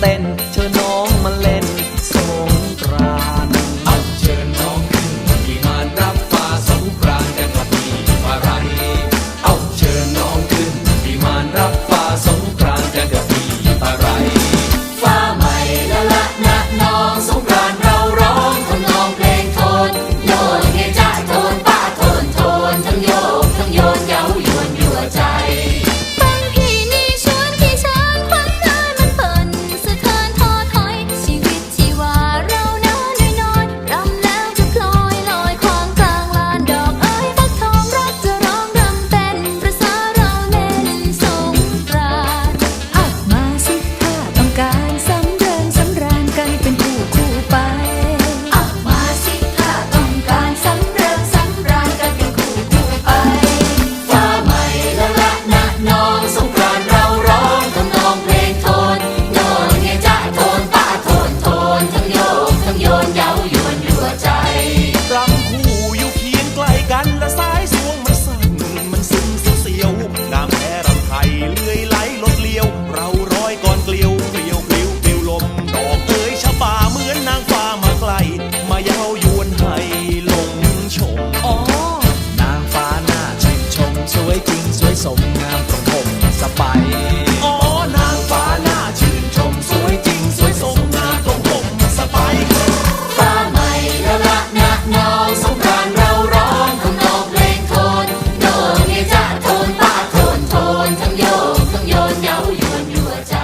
เต้นเชิญน้ สวยสมงามตรมสบายอ๋อนางฟ้าหน้าชื่นชมสวยจริงสวยสมงามตรผมสบายฟ้าใหม่ละละนักสงกรานเราร้อนคำนองเพลงโทนโดนเนี่ยจะโทนป้าโทนโทนทั้งโยกทั้งโยนเย้ายวนยั่วใจ